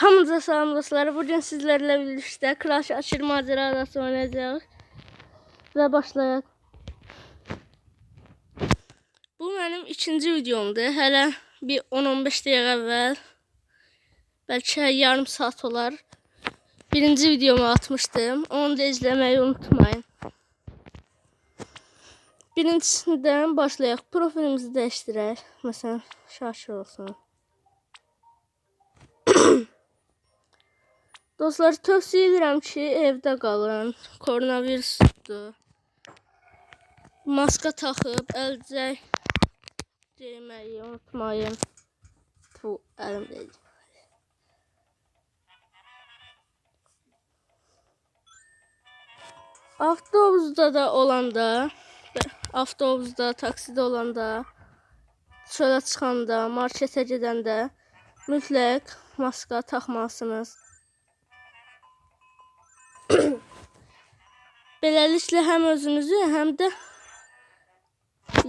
Hamınıza salam dostlar. Bugün sizlerle birlikte Crash Aşırı Macerası oynayacağız. Ve başlayalım. Bu benim ikinci videomdu. Hele bir 10-15 dakika evvel. Belki yarım saat olar. Birinci videomu atmıştım. Onu da izlemeyi unutmayın. Birincisinden başlayaq. Profilimizi dəyişdirək. Məsələn, Şakir olsun. Dostlar, tövsiyə edirəm ki, evdə qalın. Koronavirusdur. Maska taxıb, əlcək geyməyi unutmayın. Bu əlim deyil. Avtobusda da olanda, avtobusda, taksidə olanda, çölə çıxanda, marketə gedəndə mütləq maska taxmalısınız. Beləliklə həm özünüzü, həm də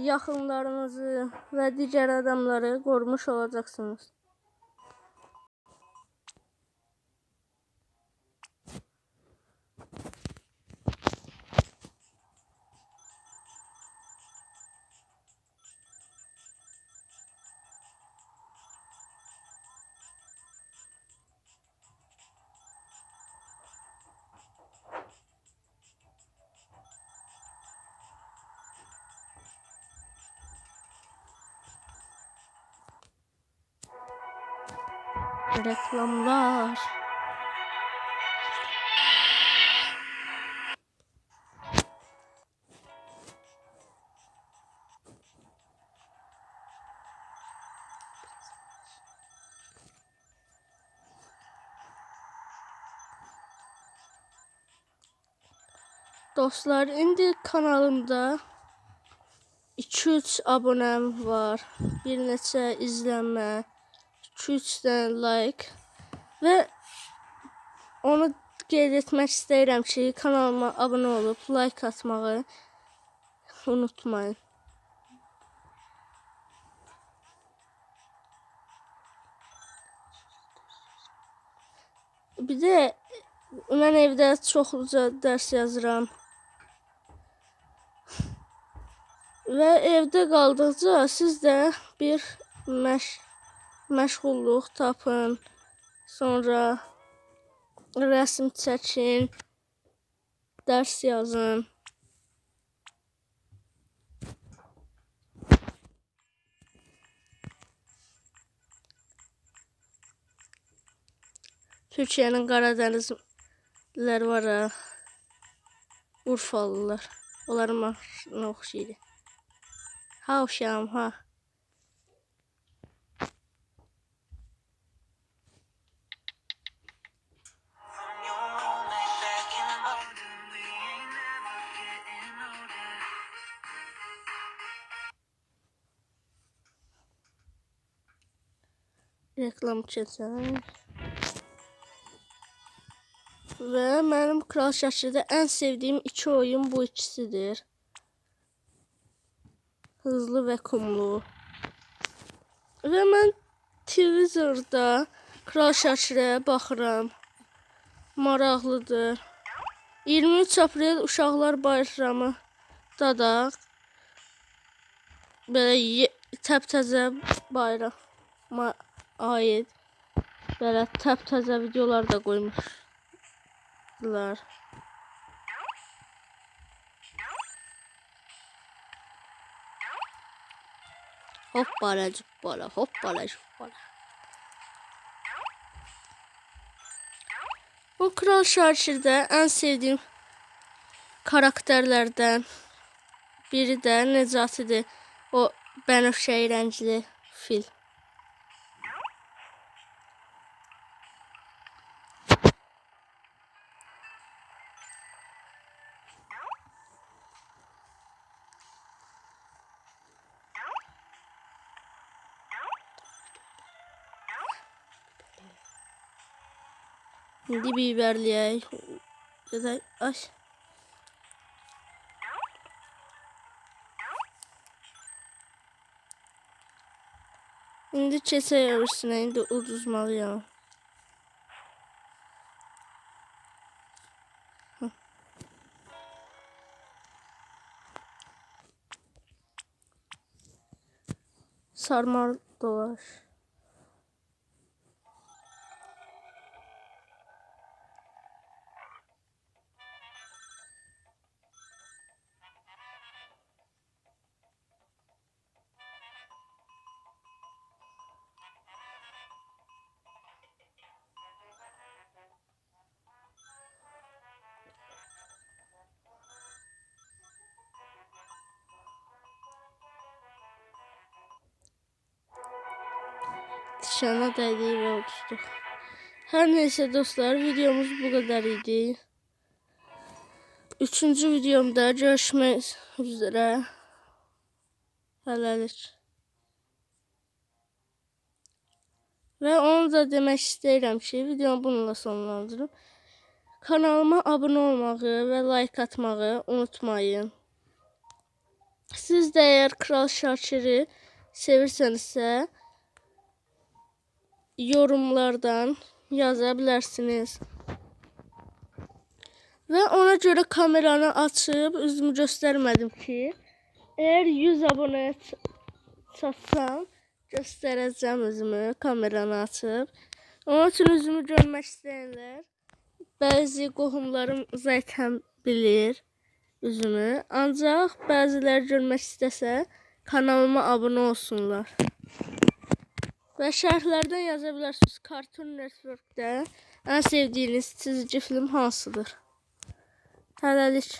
yaxınlarınızı və digər adamları qorumuş olacaqsınız. Reklamlar. Dostlar, indi kanalımda 2-3 abunəm var. Bir neçə izlənmə, 2-3 dənə like və onu qeyd etmək istəyirəm ki, kanalıma abunə olub like atmağı unutmayın. Bir də mən evdə çoxluca dərs yazıram. Və evdə qaldıqca siz də bir məş məşğulluq tapın. Sonra rəsm çəkin, dərs yazın. Türkiyənin Qaradənizlər var ha. Urfalılar. Onların maşına oxşayır. Ha uşağım ha. Reklam keçək. Və mənim Kral Şaşırda ən sevdiyim iki oyun bu ikisidir. Hızlı və kumlu. Və mən televizorda Kral Şaşırə baxıram. Maraqlıdır. 23 aprel Uşaqlar Bayramı da da belə təptəzə bayrama aid belə təptəzə videolar da qoymuşlar. Hoppala cuppala hoppala cuppala. Bu Kral Şarkir'de en sevdiğim karakterlerden biri de Necati'dir. O Benefşe renkli fil. Hindi biberli ya da ay. Şimdi çese yarısına indi uduzmalı ya. Sarmal dolar. Dəydiyi və uçdu. Hər neysə dostlar, videomuz bu qədər idi. Üçüncü videomda görüşmək üzrə. Hələlik. Və onu da demək istəyirəm ki, videomu bununla sonlandırım. Kanalıma abunə olmağı və like atmağı unutmayın. Siz də əgər Kral Şakiri sevirsənizsə, yorumlardan yaza bilərsiniz. Və ona görə kameranı açıb üzümü göstərmədim ki, əgər 100 abunəyə ç- çatsam, göstərəcəm üzümü kameranı açıb. Onun üçün üzümü görmək istəyənlər bəzi qohumlarım zaten bilir üzümü. Ancaq bəziləri görmək istəsə kanalıma abunə olsunlar. Və şərhlərdən yaza bilərsiniz. Cartoon Network-də ən sevdiyiniz çizgi film hansıdır? Hələlik.